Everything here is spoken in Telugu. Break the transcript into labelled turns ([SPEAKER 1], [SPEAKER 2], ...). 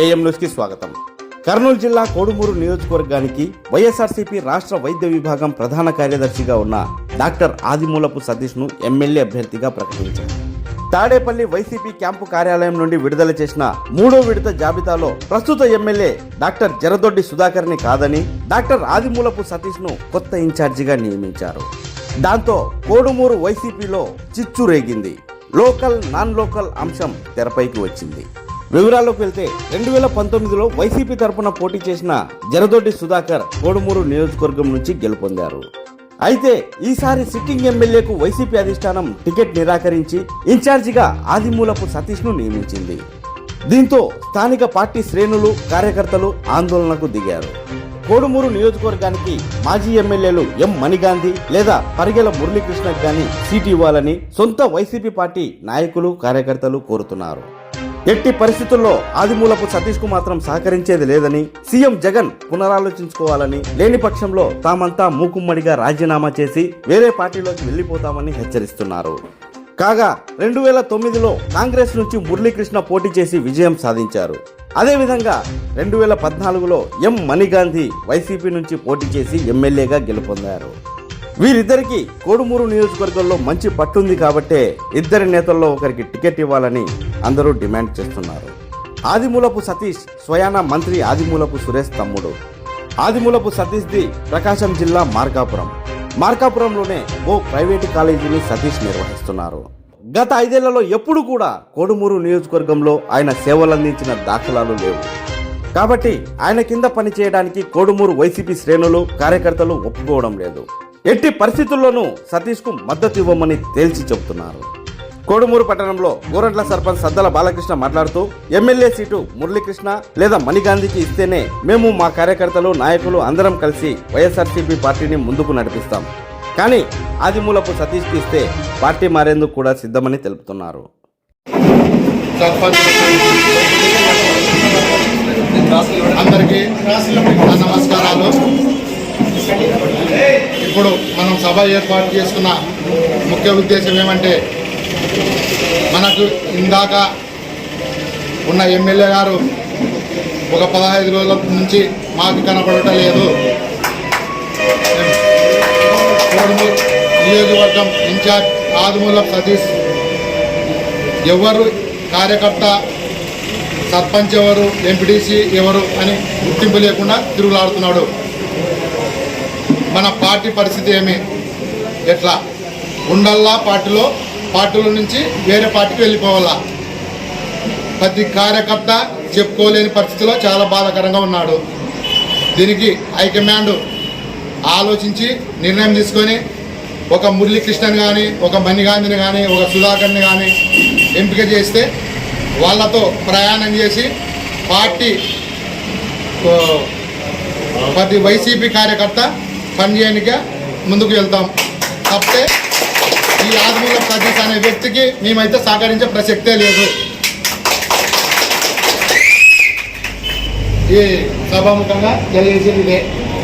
[SPEAKER 1] ఏఎం న్యూస్కి స్వాగతం. కర్నూలు జిల్లా కోడుమూరు నియోజకవర్గానికి వైఎస్ఆర్సీపీ రాష్ట్ర వైద్య విభాగం ప్రధాన కార్యదర్శిగా ఉన్న డాక్టర్ ఆదిమూలపు సతీష్ను ఎమ్మెల్యే అభ్యర్థిగా ప్రకటించారు. తాడేపల్లి వైసీపీ క్యాంపు కార్యాలయం నుండి విడుదల చేసిన మూడో విడత జాబితాలో ప్రస్తుత ఎమ్మెల్యే డాక్టర్ జరదొడ్డి సుధాకర్ని కాదని డాక్టర్ ఆదిమూలపు సతీష్ను కొత్త ఇన్ఛార్జిగా నియమించారు. దాంతో కోడుమూరు వైసీపీలో చిచ్చు రేగింది. లోకల్ నాన్ లోకల్ అంశం తెరపైకి వచ్చింది. వివరాల్లోకి వెళ్తే రెండు వేల పంతొమ్మిదిలో వైసీపీ తరపున పోటీ చేసిన జరదొడ్డి సుధాకర్ కోడుమూరు నియోజకవర్గం నుంచి గెలుపొందారు. అయితే ఈసారి సిట్టింగ్ ఎమ్మెల్యేకు వైసీపీ అధిష్టానం టికెట్ నిరాకరించి ఇన్ఛార్జిగా ఆదిమూలపు సతీష్ను నియమించింది. దీంతో స్థానిక పార్టీ శ్రేణులు కార్యకర్తలు ఆందోళనకు దిగారు. కోడుమూరు నియోజకవర్గానికి మాజీ ఎమ్మెల్యేలు ఎం మణిగాంధీ లేదా పరిగెల మురళీకృష్ణకు గాని సీటు ఇవ్వాలని సొంత వైసీపీ పార్టీ నాయకులు కార్యకర్తలు కోరుతున్నారు. ఎట్టి పరిస్థితుల్లో ఆదిమూలపు సతీష్కు మాత్రం సహకరించేది లేదని సీఎం జగన్ పునరాలోచించుకోవాలని లేని పక్షంలో తామంతా మూకుమ్మడిగా రాజీనామా చేసి వేరే పార్టీలోకి వెళ్ళిపోతామని హెచ్చరిస్తున్నారు. కాగా రెండు వేల తొమ్మిదిలో కాంగ్రెస్ నుంచి మురళీకృష్ణ పోటీ చేసి విజయం సాధించారు. అదేవిధంగా రెండు వేల పద్నాలుగులో ఎం మణిగాంధీ వైసీపీ నుంచి పోటీ చేసి ఎమ్మెల్యేగా గెలుపొందారు. వీరిద్దరికి కోడుమూరు నియోజకవర్గంలో మంచి పట్టుంది కాబట్టే ఇద్దరి నేతల్లో ఒకరికి టికెట్ ఇవ్వాలని అందరూ డిమాండ్ చేస్తున్నారు. ఆదిమూలపు సతీష్ స్వయాన మంత్రి ఆదిమూలపు సురేష్ తమ్ముడు. ఆదిమూలపు సతీష్ది ప్రకాశం జిల్లా మార్కాపురం. మార్కాపురంలోనే ఓ ప్రైవేటు కాలేజీని సతీష్ నిర్వహిస్తున్నారు. గత ఐదేళ్ళలో ఎప్పుడు కూడా కోడుమూరు నియోజకవర్గంలో ఆయన సేవలందించిన దాఖలాలు లేవు. కాబట్టి ఆయన కింద పనిచేయడానికి కోడుమూరు వైసీపీ శ్రేణులు కార్యకర్తలు ఒప్పుకోవడం లేదు. ఎట్టి పరిస్థితుల్లోనూ సతీష్కు మద్దతు ఇవ్వమని తేల్చి చెబుతున్నారు. కోడుమూరు పట్టణంలో గోరంట్ల సర్పంచ్ సద్దల బాలకృష్ణ మాట్లాడుతూ ఎమ్మెల్యే సీటు మురళీకృష్ణ లేదా మణిగాంధీకి ఇస్తేనే మేము మా కార్యకర్తలు నాయకులు అందరం కలిసి వైఎస్ఆర్సీపీ పార్టీని ముందుకు నడిపిస్తాం. కానీ ఆదిమూలపు సతీష్కి ఇస్తే పార్టీ మారేందుకు కూడా సిద్ధమని తెలుపుతున్నారు.
[SPEAKER 2] అందరికీ నమస్కారాలు. ఇప్పుడు మనం సభ ఏర్పాటు చేసుకున్న ముఖ్య ఉద్దేశం ఏమంటే మనకు ఇందాక ఉన్న ఎమ్మెల్యే గారు ఒక పదహైదు రోజుల నుంచి మాకు కనపడటం లేదు. కోడుమూరు నియోజకవర్గం ఇన్ఛార్జ్ ఆదిమూలం సతీష్ ఎవరు కార్యకర్త సర్పంచ్ ఎవరు ఎంపీటీసీ ఎవరు అని గుర్తింపు లేకుండా తిరుగులాడుతున్నాడు. మన పార్టీ పరిస్థితి ఏమి? ఎట్లా? ఉండల్లా పార్టీలో? పార్టీల నుంచి వేరే పార్టీకి వెళ్ళిపోవాలా? ప్రతి కార్యకర్త చెప్పుకోలేని పరిస్థితిలో చాలా బాధాకరంగా ఉన్నాడు. దీనికి హైకమాండ్ ఆలోచించి నిర్ణయం తీసుకొని ఒక మురళీకృష్ణన్ కానీ ఒక మణిగాంధిని కానీ ఒక సుధాకర్ని కానీ ఎంపిక చేస్తే వాళ్ళతో ప్రయాణం చేసి పార్టీ ప్రతి వైసీపీ కార్యకర్త పనిచేయనికే ముందుకు వెళ్తాం. తప్పితే ఈ ఆదిమూల సతీష్ అనే వ్యక్తికి మేమైతే సహకరించే ప్రసక్తే లేదు. ఈ సభాముఖంగా తెలియజేసేది ఇదే.